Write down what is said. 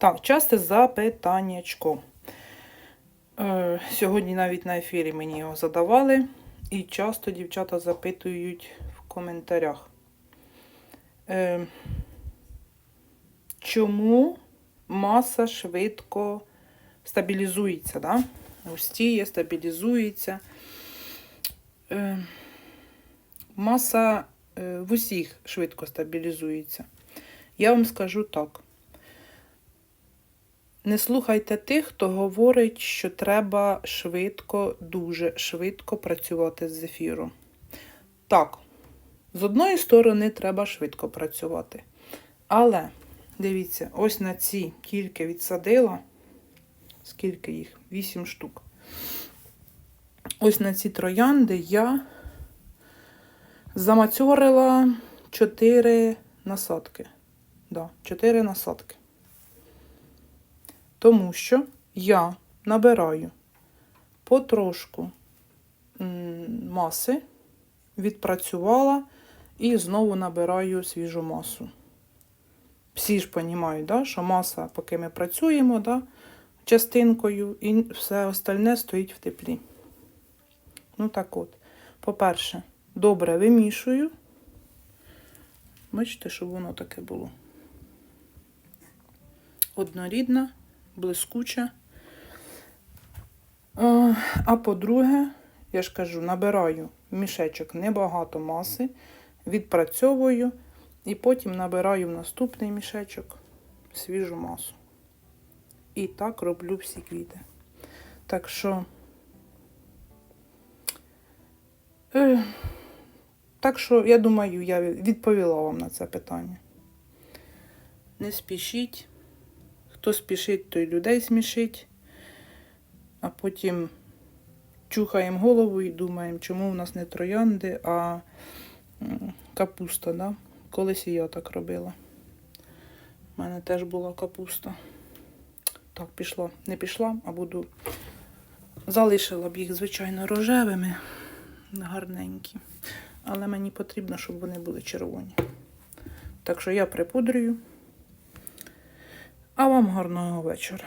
Так, часте запитаннячко. Е, сьогодні навіть на ефірі мені його задавали, і часто дівчата запитують в коментарях. Е, чому маса швидко стабілізується? Да? Густіє, стабілізується. Е, маса е, в усіх швидко стабілізується. Я вам скажу так. Не слухайте тих, хто говорить, що треба швидко, дуже швидко працювати з ефіром. Так, з одної сторони, треба швидко працювати. Але, дивіться, ось на ці тільки відсадила. Скільки їх? Вісім штук. Ось на ці троянди я замацьорила 4 насадки. Да, 4 насадки. Тому що я набираю потрошку маси, відпрацювала і знову набираю свіжу масу. Всі ж розуміють, да, що маса, поки ми працюємо, да, частинкою, і все остальне стоїть в теплі. Ну так от, по-перше, добре вимішую. Бачите, щоб воно таке було. Однорідна, блискуча. Е, А по-друге, я ж кажу, набираю мішечок небагато маси, відпрацьовую і потім набираю в наступний мішечок свіжу масу. І так роблю всі квіти. Так що. Е, так що, я думаю, я відповіла вам на це питання. Не спішіть. Хто спішить, той людей смішить. А потім чухаємо голову і думаємо, чому в нас не троянди, а капуста. Да? Колись і я так робила. У мене теж була капуста. Так, пішла. Не пішла, а буду. Залишила б їх, звичайно, рожевими, гарненькі. Але мені потрібно, щоб вони були червоні. Так що я припудрюю. А вам гарного вечора.